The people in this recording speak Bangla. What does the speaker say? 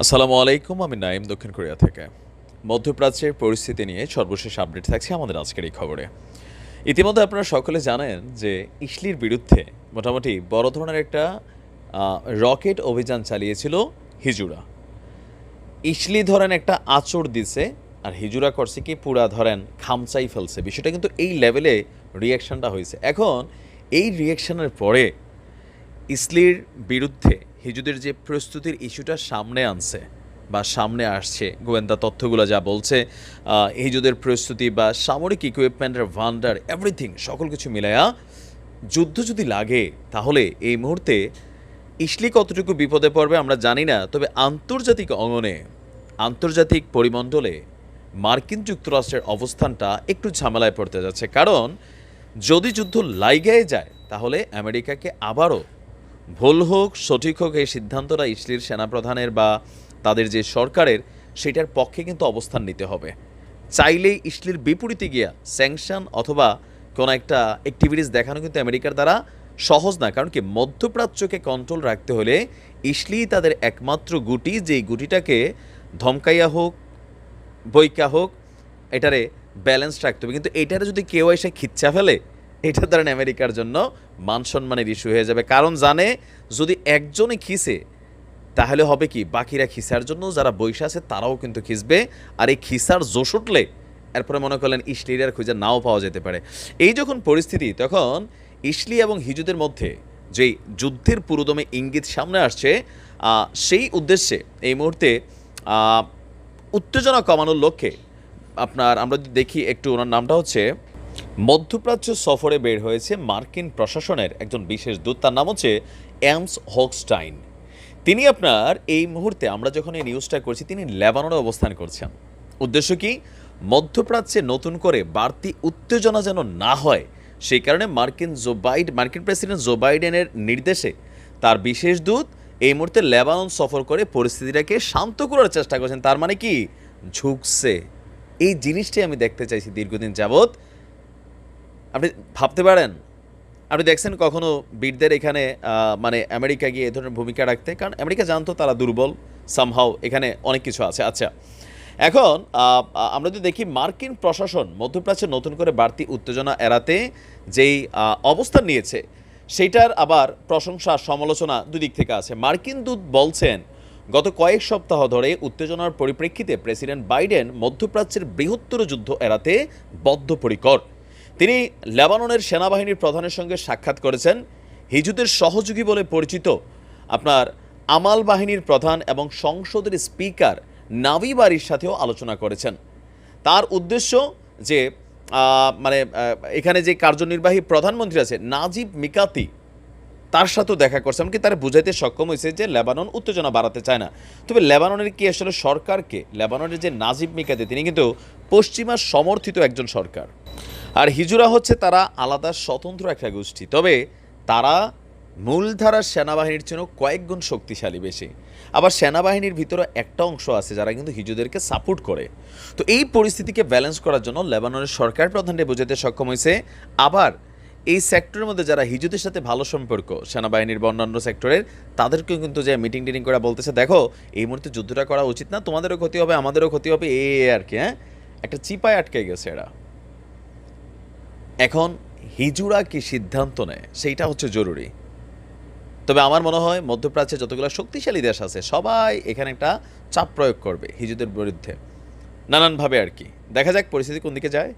আসসালামু আলাইকুম, আমি নাইম দক্ষিণ কোরিয়া থেকে। মধ্যপ্রাচ্যের পরিস্থিতি নিয়ে সর্বশেষ আপডেট থাকছে আমাদের আজকের এই খবরে। ইতিমধ্যে আপনারা সকলে জানেন যে ইসলির বিরুদ্ধে মোটামুটি বড় ধরনের একটা রকেট অভিযান চালিয়েছিল হিজুরা। ইসলি ধরেন একটা আচর দিছে, আর হিজুরা করছে কি পুরা ধরেন খামচাই ফেলছে। বিষয়টা কিন্তু এই লেভেলে রিয়াকশনটা হয়েছে। এখন এই রিয়াকশনের পরে ইসলির বিরুদ্ধে হিজুদের যে প্রস্তুতির ইস্যুটা সামনে আনছে বা সামনে আসছে, গোয়েন্দা তথ্যগুলো যা বলছে হিজুদের প্রস্তুতি বা সামরিক ইকুইপমেন্টের ভান্ডার এভরিথিং সকল কিছু মিলায়া যুদ্ধ যদি লাগে, তাহলে এই মুহূর্তে ইসলি কতটুকু বিপদে পড়বে আমরা জানি না, তবে আন্তর্জাতিক অঙ্গনে, আন্তর্জাতিক পরিমণ্ডলে মার্কিন যুক্তরাষ্ট্রের অবস্থানটা একটু ঝামেলায় পড়তে যাচ্ছে। কারণ যদি যুদ্ধ লাইগায় যায়, তাহলে আমেরিকাকে আবারও ভুল হোক, সঠিক হোক, এই সিদ্ধান্তটা ইসলির সেনাপ্রধানের বা তাদের যে সরকারের, সেটার পক্ষে কিন্তু অবস্থান নিতে হবে। চাইলেই ইসলির বিপরীতে গিয়া স্যাংশন অথবা কোনো একটা অ্যাক্টিভিটিস দেখানো কিন্তু আমেরিকার দ্বারা সহজ না। কারণ কি, মধ্যপ্রাচ্যকে কন্ট্রোল রাখতে হলে ইসলি তাদের একমাত্র গুটি, যেই গুটিটাকে ধমকাইয়া হোক, বইকা হোক, এটারে ব্যালেন্স রাখতে হবে। কিন্তু এটারে যদি কেউ এসে খিচ্ছা ফেলে এটা ধরেন আমেরিকার জন্য মান সম্মানের ইস্যু হয়ে যাবে। কারণ জানে, যদি একজনে খিসে, তাহলে হবে কি, বাকিরা খিসার জন্য যারা বৈশা আছে, তারাও কিন্তু খিসবে। আর এই খিসার জোশ উঠলে, এরপরে মনে করলেন ইসলির খুঁজে নাও পাওয়া যেতে পারে। এই যখন পরিস্থিতি, তখন ইসলি এবং হিজুদের মধ্যে যে যুদ্ধের পুরোদমে ইঙ্গিত সামনে আসছে সেই উদ্দেশ্যে এই মুহূর্তে উত্তেজনা কমানোর লক্ষ্যে, আপনার আমরা যদি দেখি একটু ওনার নামটা হচ্ছে মধ্যপ্রাচ্য সফরে বের হয়েছে মার্কিন প্রশাসনের একজন বিশেষ দূত। তার নাম হচ্ছে অ্যামস হকস্টাইন। তিনি আপনার এই মুহূর্তে আমরা যখন এই নিউজটা করছি, তিনি লেবাননে অবস্থান করছেন। উদ্দেশ্য কি? মধ্যপ্রাচ্যে নতুন করে বাড়তি উত্তেজনা যেন না হয়, সেই কারণে মার্কিন জো বাইড, মার্কিন প্রেসিডেন্ট জো বাইডেনের নির্দেশে তার বিশেষ দূত এই মুহূর্তে লেবানন সফর করে পরিস্থিতিটাকে শান্ত করার চেষ্টা করছেন। তার মানে কি? ঝুঁকছে। এই জিনিসটাই আমি দেখতে চাইছি দীর্ঘদিন যাবৎ। আপনি ভাবতে পারেন? আপনি দেখছেন কখনো বীরদের এখানে মানে আমেরিকা গিয়ে এ ধরনের ভূমিকা রাখতে? কারণ আমেরিকা জানতো তারা দুর্বল সামহাও এখানে অনেক কিছু আছে। আচ্ছা এখন আমরা যদি দেখি মার্কিন প্রশাসন মধ্যপ্রাচ্যে নতুন করে বাড়তি উত্তেজনা এড়াতে যেই অবস্থান নিয়েছে সেইটার আবার প্রশংসা, সমালোচনা দুদিক থেকে আছে। মার্কিন দূত বলছেন, গত কয়েক সপ্তাহ ধরে উত্তেজনার পরিপ্রেক্ষিতে প্রেসিডেন্ট বাইডেন মধ্যপ্রাচ্যের বৃহত্তর যুদ্ধ এড়াতে বদ্ধপরিকর। তিনি লেবাননের সেনাবাহিনীর প্রধানের সঙ্গে সাক্ষাৎ করেছেন। হিজুদের সহযোগী বলে পরিচিত আপনার আমাল বাহিনীর প্রধান এবং সংসদের স্পিকার নাভি বাড়ির সাথেও আলোচনা করেছেন। তার উদ্দেশ্য যে মানে এখানে যে কার্যনির্বাহী প্রধানমন্ত্রী আছে নাজিব মিকাতি, তার সাথেও দেখা করছে এমনকি তারা বুঝাইতে সক্ষম হয়েছে যে, লেবানন উত্তেজনা বাড়াতে চায় না। তবে লেবাননের কি আসলে সরকারকে? লেবাননের যে নাজিব মিকাতি, তিনি কিন্তু পশ্চিমা সমর্থিত একজন সরকার। আর হিজুরা হচ্ছে তারা আলাদা স্বতন্ত্র একটা গোষ্ঠী। তবে তারা মূলধারার সেনাবাহিনীর জন্য কয়েক গুণ শক্তিশালী বেশি। আবার সেনাবাহিনীর ভিতরে একটা অংশ আছে যারা কিন্তু হিজুদেরকে সাপোর্ট করে। তো এই পরিস্থিতিকে ব্যালেন্স করার জন্য লেবাননের সরকার প্রধানকে বোঝাতে সক্ষম হয়েছে। আবার এই সেক্টরের মধ্যে যারা হিজুদের সাথে ভালো সম্পর্ক, সেনাবাহিনীর বা অন্যান্য সেক্টরের তাদেরকেও কিন্তু যে মিটিং টিটিং করে বলতেছে, দেখো, এই মুহূর্তে যুদ্ধটা করা উচিত না, তোমাদেরও ক্ষতি হবে, আমাদেরও ক্ষতি হবে এ আর কি হ্যাঁ? একটা চিপায় আটকে গেছে এরা। এখন হিজুরা কি সিদ্ধান্ত নেয়? সেইটা হচ্ছে জরুরি। তবে আমার মনে হয় মধ্যপ্রাচ্যে যতগুলো শক্তিশালী দেশ আছে, সবাই এখানে একটা চাপ প্রয়োগ করবে হিজুদের বিরুদ্ধে। নানানভাবে আর কি। দেখা যাক পরিস্থিতি কোন দিকে যায়।